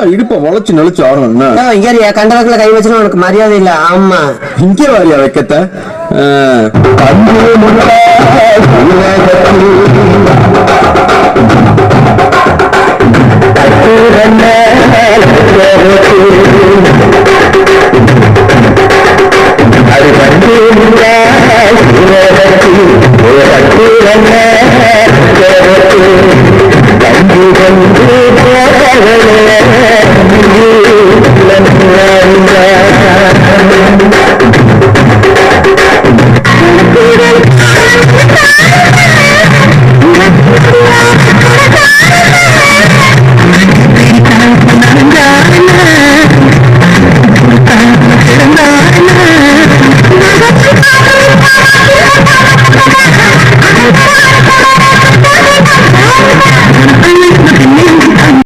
என்னடா இடுப்ப வளைச்சு நெளிச்சு ஆடுறோம் இங்கேயா கண்டவர்களை கை வச்சுனா உனக்கு மரியாதை இல்ல. ஆமா. இங்க வாரியா வைக்கத்த? அது கண்டு